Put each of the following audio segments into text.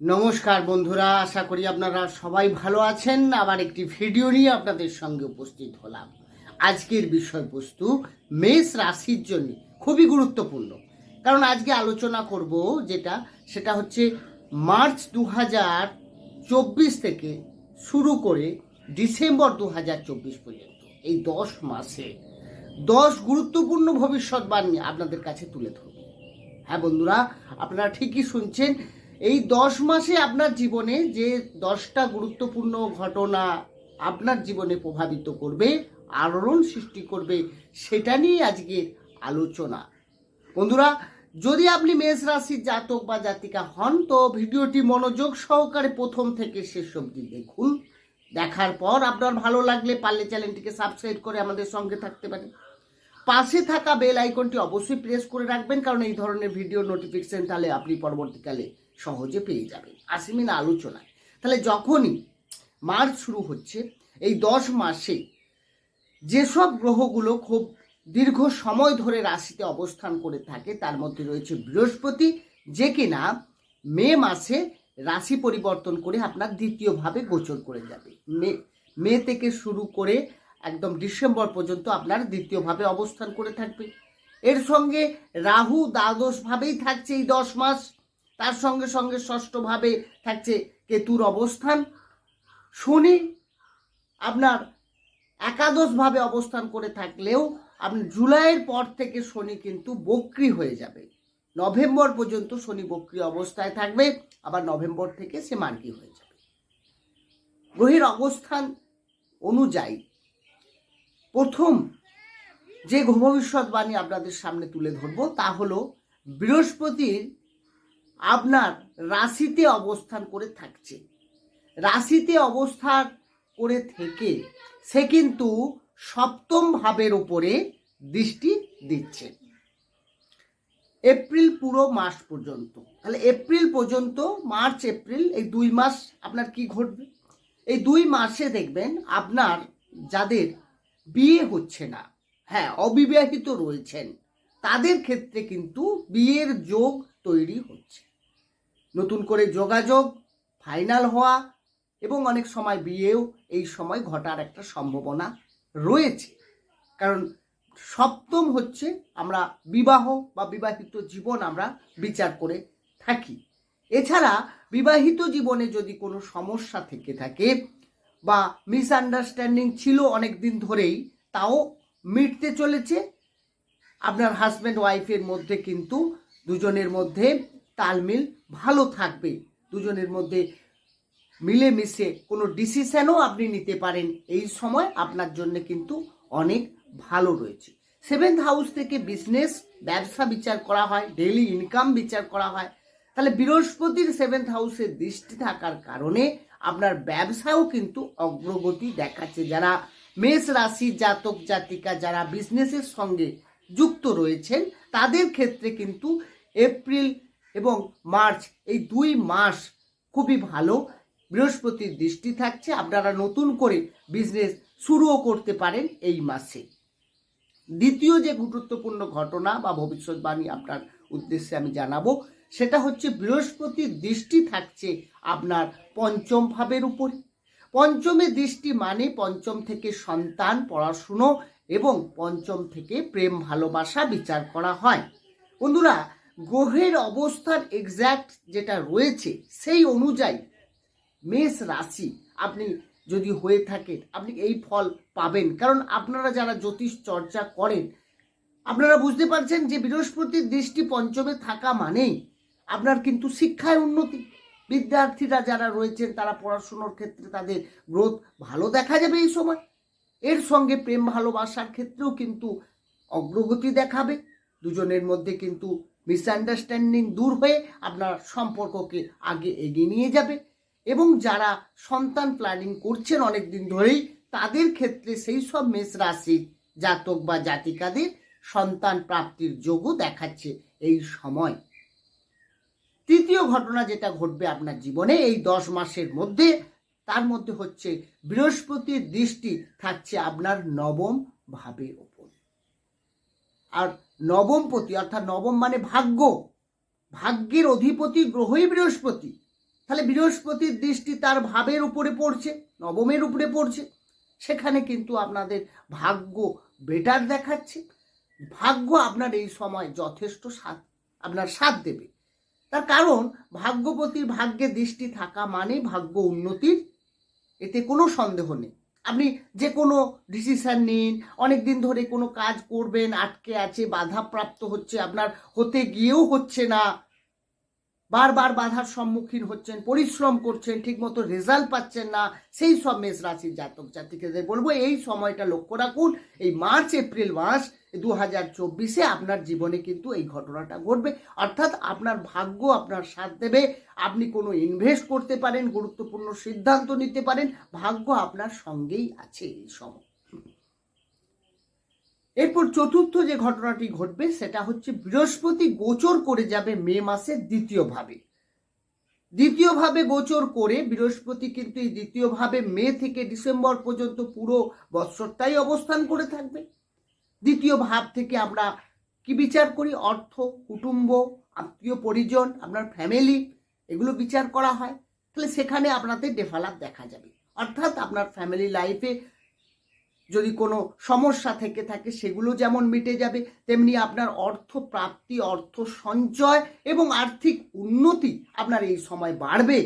নমস্কার বন্ধুরা, আশা করি আপনারা সবাই ভালো আছেন। আবার একটি ভিডিও নিয়ে আপনাদের সঙ্গে উপস্থিত হলাম। আজকের বিষয়বস্তু, মেষ রাশির জন্য খুবই গুরুত্বপূর্ণ। কারণ আজকে আলোচনা করব যেটা, সেটা হচ্ছে মার্চ দু চব্বিশ থেকে শুরু করে ডিসেম্বর দু চব্বিশ পর্যন্ত, এই দশ মাসে। দশ গুরুত্বপূর্ণ ভবিষ্যৎবাণী আপনাদের কাছে তুলে ধরব। হ্যাঁ বন্ধুরা, আপনারা ঠিকই শুনছেন এই দশ মাসে আপনার জীবনে যে দশটা গুরুত্বপূর্ণ ঘটনা আপনার জীবনে প্রভাবিত করবে, আলোড়ন সৃষ্টি করবে, সেটা নিয়ে আজকের আলোচনা। বন্ধুরা, যদি আপনি মেষ রাশির জাতক বা জাতিকা হন, তো ভিডিওটি মনোযোগ সহকারে প্রথম থেকে শেষ অবধি দেখুন। দেখার পর আপনার ভালো লাগলে পারলে চ্যানেলটিকে সাবস্ক্রাইব করে আমাদের সঙ্গে থাকতে পারেন। পাশে থাকা বেল আইকনটি অবশ্যই প্রেস করে রাখবেন, কারণ এই ধরনের ভিডিও নোটিফিকেশন তাহলে আপনি পরবর্তীকালে সহজে পেয়ে যাবেন আসি মিন আলোচনায়। তাহলে যখনই মার্চ শুরু হচ্ছে, এই দশ মাসে যেসব গ্রহগুলো খুব দীর্ঘ সময় ধরে রাশিতে অবস্থান করে থাকে, তার মধ্যে রয়েছে বৃহস্পতি, যে কিনা মে মাসে রাশি পরিবর্তন করে আপনার দ্বিতীয়ভাবে গোচর করে যাবে। মে মে থেকে শুরু করে একদম ডিসেম্বর পর্যন্ত আপনার দ্বিতীয়ভাবে অবস্থান করে থাকবে। এর সঙ্গে রাহু দ্বাদশভাবেই থাকছে এই দশ মাস। তার সঙ্গে সঙ্গে ষষ্ঠভাবে থাকছে কেতুর অবস্থান। শনি আপনার একাদশভাবে অবস্থান করে থাকলেও আপনি জুলাইয়ের পর থেকে শনি কিন্তু বক্রি হয়ে যাবে। নভেম্বর পর্যন্ত শনি বক্রি অবস্থায় থাকবে, আবার নভেম্বর থেকে সে মার্গী হয়ে যাবে। গ্রহের অবস্থান অনুযায়ী প্রথম যে ভবিষ্যৎবাণী আপনাদের সামনে তুলে ধরবো তা হলো বৃহস্পতির আপনার রাশিতে অবস্থান করে থাকছে। রাশিতে অবস্থান করে থেকে সে কিন্তু সপ্তম ভাবের উপরে দৃষ্টি দিচ্ছে। এপ্রিল পুরো মাস পর্যন্ত। তাহলে এপ্রিল পর্যন্ত, মার্চ, এপ্রিল, এই দুই মাস আপনার কি ঘটবে? এই দুই মাসে দেখবেন আপনার যাদের বিয়ে হচ্ছে না হ্যাঁ অবিবাহিত রয়েছেন, তাদের ক্ষেত্রে কিন্তু বিয়ের যোগ তৈরি হচ্ছে। নতুন করে যোগাযোগ ফাইনাল হওয়া এবং অনেক সময় বিয়েও এই সময় ঘটার একটা সম্ভাবনা রয়েছে। কারণ সপ্তম হচ্ছে আমরা বিবাহ বা বিবাহিত জীবন আমরা বিচার করে থাকি। এছাড়া বিবাহিত জীবনে যদি কোনো সমস্যা থেকে থাকে বা মিসআন্ডারস্ট্যান্ডিং ছিল অনেক দিন ধরেই, তাও মিটতে চলেছে। আপনার হাজব্যান্ড ওয়াইফের মধ্যে কিন্তু দুজনের মধ্যে তালমিল ভালো থাকবে। দুজনের মধ্যে মিলেমিশে কোনো ডিসিশানও আপনি নিতে পারেন। এই সময় আপনার জন্য কিন্তু অনেক ভালো রয়েছে। সেভেন্থ হাউস থেকে বিজনেস ব্যবসা বিচার করা হয় ডেইলি ইনকাম বিচার করা হয়। তাহলে বৃহস্পতির সেভেন্থ হাউসে দৃষ্টি থাকার কারণে আপনার ব্যবসাও কিন্তু অগ্রগতি দেখাচ্ছে। যারা মেষ রাশি, জাতক, জাতিকা, যারা বিজনেসের সঙ্গে যুক্ত রয়েছেন, তাদের ক্ষেত্রে কিন্তু এপ্রিল এবং মার্চ, এই দুই মাস খুবই ভালো। বৃহস্পতির দৃষ্টি থাকছে, আপনারা নতুন করে বিজনেস শুরুও করতে পারেন এই মাসে। দ্বিতীয় যে গুরুত্বপূর্ণ ঘটনা বা ভবিষ্যৎবাণী আপনার উদ্দেশ্যে আমি জানাব, সেটা হচ্ছে বৃহস্পতির দৃষ্টি থাকছে আপনার পঞ্চম ভাবের উপরে। পঞ্চমে দৃষ্টি মানে পঞ্চম থেকে সন্তান, পড়াশুনো এবং পঞ্চম থেকে প্রেম, ভালোবাসা বিচার করা হয়। বন্ধুরা গ্রহের অবস্থান এক্স্যাক্ট যেটা রয়েছে, সেই অনুযায়ী মেষ রাশি আপনি যদি হয়ে থাকেন, আপনি এই ফল পাবেন। কারণ আপনারা যারা জ্যোতিষ চর্চা করেন, আপনারা বুঝতে পারছেন যে বৃহস্পতির দৃষ্টি পঞ্চমে থাকা মানেই আপনার কিন্তু শিক্ষায় উন্নতি। বিদ্যার্থীরা যারা রয়েছেন, তারা পড়াশুনোর ক্ষেত্রে তাদের গ্রোথ ভালো দেখা যাবে এই সময়। এর সঙ্গে প্রেম ভালোবাসার ক্ষেত্রেও কিন্তু অগ্রগতি দেখাবে। দুজনের মধ্যে কিন্তু মিসআন্ডারস্ট্যান্ডিং দূর হয়ে আপনার সম্পর্ককে আগে এগিয়ে নিয়ে যাবে। এবং যারা সন্তান প্ল্যানিং করছেন অনেক দিন ধরেই, তাদের ক্ষেত্রে সেই সব মেষ রাশির জাতক বা জাতিকাদের সন্তান প্রাপ্তির যোগও দেখাচ্ছে এই সময়। তৃতীয় ঘটনা যেটা ঘটবে আপনার জীবনে এই দশ মাসের মধ্যে, তার মধ্যে হচ্ছে বৃহস্পতির দৃষ্টি থাকছে আপনার নবম ভাবের আর নবমপতি অর্থাৎ নবম মানে ভাগ্য। ভাগ্যের অধিপতি গ্রহই বৃহস্পতি। তাহলে বৃহস্পতির দৃষ্টি তার ভাবের উপরে পড়ছে, নবমের উপরে পড়ছে। সেখানে কিন্তু আপনাদের ভাগ্য বেটার দেখাচ্ছে। ভাগ্য আপনার এই সময় যথেষ্ট সাথ, আপনার সাথ দেবে। তার কারণ, ভাগ্যপতির ভাগ্যে দৃষ্টি থাকা মানে ভাগ্য উন্নতির, এতে কোনো সন্দেহ নেই। আপনি যে কোনো ডিসিশান নিন। অনেক দিন ধরে কোনো কাজ করবেন, আটকে আছে, বাধাপ্রাপ্ত হচ্ছে, আপনার হতে গিয়েও হচ্ছে না। বারবার বাধার সম্মুখীন হচ্ছেন, পরিশ্রম করছেন, ঠিকমতো রেজাল্ট পাচ্ছেন না, সেই সব মেষ রাশির জাতক জাতিকেদের বলব, এই সময়টা লক্ষ্য রাখুন, এই মার্চ, এপ্রিল মাস দু হাজার চব্বিশে আপনার জীবনে কিন্তু এই ঘটনাটা ঘটবে। অর্থাৎ আপনার ভাগ্য আপনার সাথ দেবে, আপনি কোনো ইনভেস্ট করতে পারেন, গুরুত্বপূর্ণ সিদ্ধান্ত নিতে পারেন, ভাগ্য আপনার সঙ্গেই আছে এই সময়। এরপর চতুর্থ যে ঘটনাটি ঘটবে, সেটা হচ্ছে বৃহস্পতি গোচর করে যাবে মে মাসের দ্বিতীয়ভাবে। দ্বিতীয়ভাবে গোচর করে বৃহস্পতি কিন্তু এই দ্বিতীয়ভাবে মে থেকে ডিসেম্বর পর্যন্ত পুরো বৎসরটাই অবস্থান করে থাকবে। দ্বিতীয় ভাব থেকে আমরা কি বিচার করি? অর্থ, কুটুম্ব, আত্মীয় পরিজন, আপনার ফ্যামিলি এগুলো বিচার করা হয়। তাহলে সেখানে আপনাদের ডেভেলপ দেখা যাবে। অর্থাৎ আপনার ফ্যামিলি লাইফে যদি কোনো সমস্যা থেকে থাকে, সেগুলো যেমন মিটে যাবে, তেমনি আপনার অর্থ প্রাপ্তি, অর্থ সঞ্চয় এবং আর্থিক উন্নতি আপনার এই সময় বাড়বে।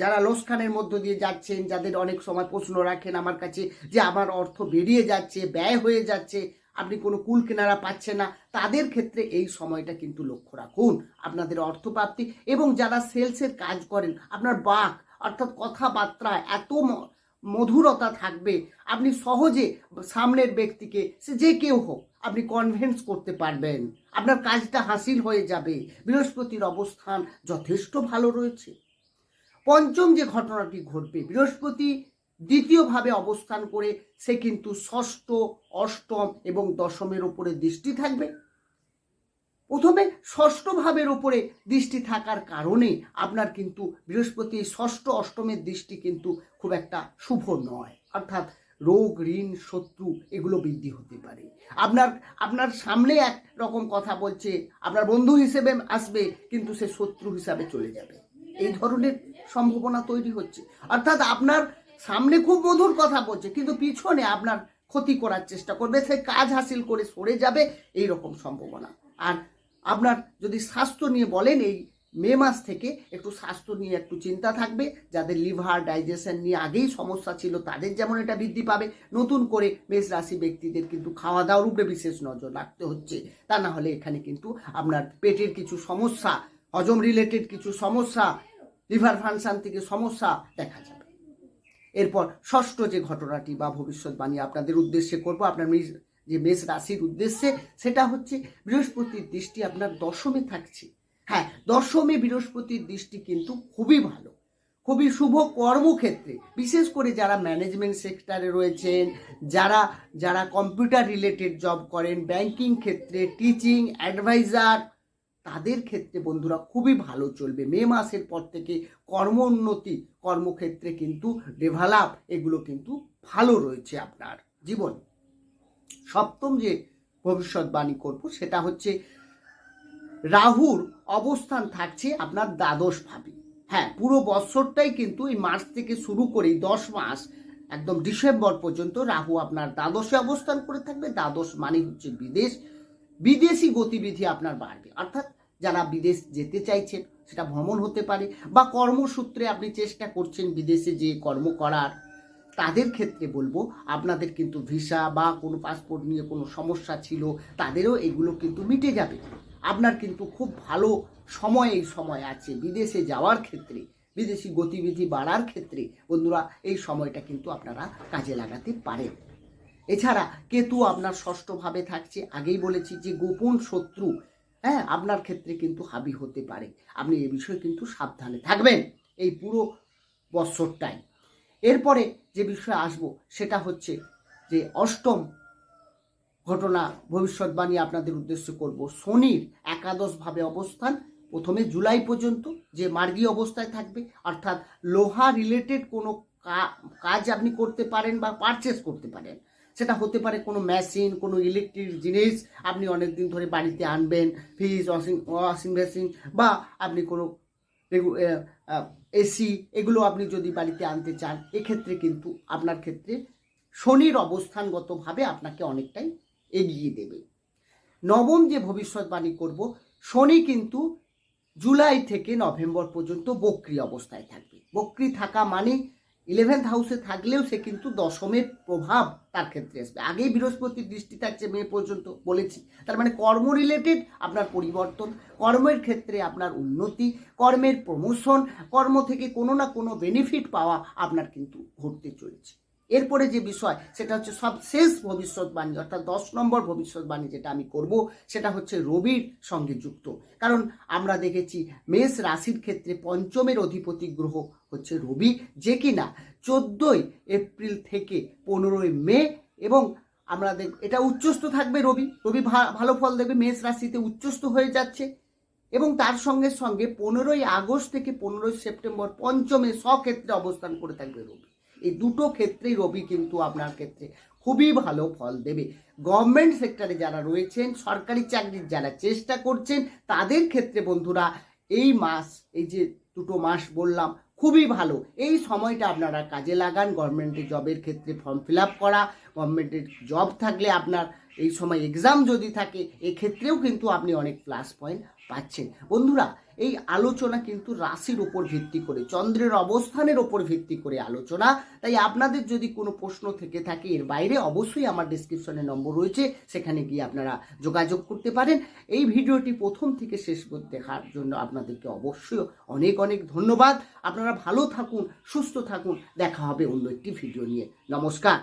যারা লোসখানের মধ্য দিয়ে যাচ্ছেন, যাদের অনেক সময় প্রশ্ন রাখেন আমার কাছে যে আমার অর্থ বেরিয়ে যাচ্ছে, ব্যয় হয়ে যাচ্ছে, আপনি কোনো কুল কেনারা পাচ্ছেন না, তাদের ক্ষেত্রে এই সময়টা কিন্তু লক্ষ্য রাখুন। আপনাদের অর্থপ্রাপ্তি এবং যারা সেলসের কাজ করেন, আপনার বাক অর্থাৎ কথাবার্তা এত মধুরতা থাকবে। আপনি সহজে সামনের ব্যক্তিকে, সে যে কেউ হোক, আপনি কনভেন্স করতে পারবেন। আপনার কাজটা হাসিল হয়ে যাবে। বৃহস্পতির অবস্থান যথেষ্ট ভালো রয়েছে। পঞ্চম যে ঘটনাটি ঘটবে, বৃহস্পতি দ্বিতীয়ভাবে অবস্থান করে, সে কিন্তু ষষ্ঠ, অষ্টম এবং দশমের উপরে দৃষ্টি থাকবে। প্রথমে ষষ্ঠ ভাবের উপরে দৃষ্টি থাকার কারণে আপনার কিন্তু বৃহস্পতি ষষ্ঠ অষ্টমের দৃষ্টি কিন্তু খুব একটা শুভ নয়। অর্থাৎ রোগ, ঋণ, শত্রু এগুলো বৃদ্ধি হতে পারে। আপনার আপনার সামনে এক রকম কথা বলছে, আপনার বন্ধু হিসেবে আসবে কিন্তু সে শত্রু হিসাবে চলে যাবে। এই ধরনের সম্ভাবনা তৈরি হচ্ছে। অর্থাৎ আপনার সামনে খুব মধুর কথা বলছে, কিন্তু পিছনে আপনার ক্ষতি করার চেষ্টা করবে, সে কাজ হাসিল করে সরে যাবে এই রকম সম্ভাবনা। আর আপনার যদি স্বাস্থ্য নিয়ে বলেন এই মে মাস থেকে, একটু স্বাস্থ্য নিয়ে একটু চিন্তা থাকবে, যাদের লিভার ডাইজেশন নিয়ে আগেই সমস্যা ছিল, তাদের যেমন এটা বৃদ্ধি পাবে, নতুন করে মেষ রাশি ব্যক্তিদের কিন্তু খাওয়া দাওয়ার উপরে বিশেষ নজর রাখতে হচ্ছে। তা না হলে এখানে কিন্তু আপনার পেটের কিছু সমস্যা, হজম রিলেটেড কিছু সমস্যা লিভার ফাংশন থেকে সমস্যা দেখা যাবে। এরপর ষষ্ঠ যে ঘটনাটি বা ভবিষ্যৎবাণী আপনাদের উদ্দেশ্যে করব, আপনার যে মেষ রাশির উদ্দেশ্যে সেটা হচ্ছে বৃহস্পতির দৃষ্টি আপনার দশমে থাকছে। হ্যাঁ দশমে বৃহস্পতির দৃষ্টি কিন্তু খুবই ভালো। খুবই শুভ কর্মক্ষেত্রে, বিশেষ করে যারা ম্যানেজমেন্ট সেক্টরে রয়েছেন, যারা যারা কম্পিউটার রিলেটেড জব করেন ব্যাংকিং ক্ষেত্রে টিচিং অ্যাডভাইজার তাদের ক্ষেত্রে বন্ধুরা খুবই ভালো চলবে। মে মাসের পর থেকে কর্ম উন্নতি, কর্মক্ষেত্রে কিন্তু ডেভেলপ এগুলো কিন্তু ভালো রয়েছে আপনার জীবন। সপ্তম যে ভবিষ্যৎবাণী করব, সেটা হচ্ছে রাহুর অবস্থান থাকছে আপনার দ্বাদশ ভাবে। হ্যাঁ পুরো বছরটাই কিন্তু এই মার্চ থেকে শুরু করেই দশ মাস, একদম ডিসেম্বর পর্যন্ত রাহু আপনার দ্বাদশে অবস্থান করে থাকবে। দ্বাদশ মানে হচ্ছে বিদেশ। বিদেশি গতিবিধি আপনার বাড়বে। অর্থাৎ যারা বিদেশ যেতে চাইছেন, সেটা ভ্রমণ হতে পারে বা কর্মসূত্রে আপনি চেষ্টা করছেন বিদেশে যে কর্ম করার তাদের ক্ষেত্রে বলব, আপনাদের কিন্তু ভিসা বা কোনো পাসপোর্ট নিয়ে কোনো সমস্যা ছিল, তাদেরও এগুলো কিন্তু মিটে যাবে। আপনার কিন্তু খুব ভালো সময় এই সময় আছে বিদেশে যাওয়ার ক্ষেত্রে, বিদেশি গতিবিধি বাড়ার ক্ষেত্রে, বন্ধুরা এই সময়টা কিন্তু আপনারা কাজে লাগাতে পারেন। এছাড়া কেতু আপনার ষষ্ঠভাবে থাকছে, আগেই বলেছি যে গোপন শত্রু হ্যাঁ আপনার ক্ষেত্রে কিন্তু হাবি হতে পারে। আপনি এ বিষয়ে কিন্তু সাবধানে থাকবেন। এই পুরো বৎসরটাই। এরপরে যে বিষয়ে আসব, সেটা হচ্ছে যে অষ্টম ঘটনা ভবিষ্যৎবাণী আপনাদের উদ্দেশ্য করব। শনির একাদশভাবে অবস্থান, প্রথমে জুলাই পর্যন্ত যে মার্গী অবস্থায় থাকবে, অর্থাৎ লোহা রিলেটেড কোনো কাজ আপনি করতে পারেন বা পারচেস করতে পারেন। সেটা হতে পারে কোনো মেশিন কোনো ইলেকট্রিক জিনিস আপনি অনেক দিন ধরে বাড়িতে আনবেন ফ্রিজ ওয়াশিং ওয়াশিং মেশিন বা আপনি কোনো এসি এগুলো আপনি যদি বাড়িতে আনতে চান, এক্ষেত্রে কিন্তু আপনার ক্ষেত্রে শনির অবস্থানগতভাবে আপনাকে অনেকটাই এগিয়ে দেবে। নবম যে ভবিষ্যৎবাণী করব, শনি কিন্তু জুলাই থেকে নভেম্বর পর্যন্ত বক্রি অবস্থায় থাকবে। বক্রি থাকা মানে ইলেভেন্থ হাউসে থাকলেও সে কিন্তু দশমের প্রভাব তার ক্ষেত্রে আসবে। আগেই বৃহস্পতির দৃষ্টি থাকছে মে পর্যন্ত বলেছি। তার মানে কর্ম রিলেটেড আপনার পরিবর্তন, কর্মের ক্ষেত্রে আপনার উন্নতি, কর্মের প্রমোশন কর্ম থেকে কোনো না কোনো বেনিফিট পাওয়া আপনার কিন্তু ঘটতে চলেছে। এরপরে যে বিষয়, সেটা হচ্ছে সবশেষ ভবিষ্যৎবাণী, অর্থাৎ দশ নম্বর ভবিষ্যৎবাণী যেটা আমি করব, সেটা হচ্ছে রবির সঙ্গে যুক্ত। কারণ আমরা দেখেছি মেষ রাশির ক্ষেত্রে পঞ্চমের অধিপতি গ্রহ হচ্ছে রবি, যে কিনা চোদ্দোই এপ্রিল থেকে পনেরোই মে এবং আমরা দেখ, এটা উচ্চস্থ থাকবে রবি। রবি ভালো ফল দেবে, মেষ রাশিতে উচ্চস্থ হয়ে যাচ্ছে এবং তার সঙ্গে সঙ্গে পনেরোই আগস্ট থেকে পনেরোই সেপ্টেম্বর পঞ্চমে স্বক্ষেত্রে অবস্থান করে থাকবে রবি। এই দুটো ক্ষেত্রেই রবি কিন্তু আপনার ক্ষেত্রে খুবই ভালো ফল দেবে। গভর্নমেন্ট সেক্টরে যারা রয়েছেন, সরকারি চাকরির যারা চেষ্টা করছেন, তাদের ক্ষেত্রে বন্ধুরা এই মাস, এই যে দুটো মাস বললাম, খুবই ভালো। এই সময়টা আপনারা কাজে লাগান গভর্নমেন্টের জবের ক্ষেত্রে ফর্ম ফিল করা গভর্নমেন্টের জব থাকলে আপনার এই সময় এক্সাম যদি থাকে, এক্ষেত্রেও কিন্তু আপনি অনেক প্লাস পয়েন্ট পাচ্ছেন। বন্ধুরা এই আলোচনা কিন্তু রাশির উপর ভিত্তি করে, চন্দ্রের অবস্থানের উপর ভিত্তি করে আলোচনা। তাই আপনাদের যদি কোনো প্রশ্ন থেকে থাকে, এর বাইরে অবশ্যই আমার ডিসক্রিপশনে নম্বর রয়েছে, সেখানে গিয়ে আপনারা যোগাযোগ করতে পারেন। এই ভিডিওটি প্রথম থেকে শেষ দেখার জন্য আপনাদেরকে অবশ্যই অনেক অনেক ধন্যবাদ। আপনারা ভালো থাকুন, সুস্থ থাকুন। দেখা হবে অন্য একটি ভিডিও নিয়ে। নমস্কার।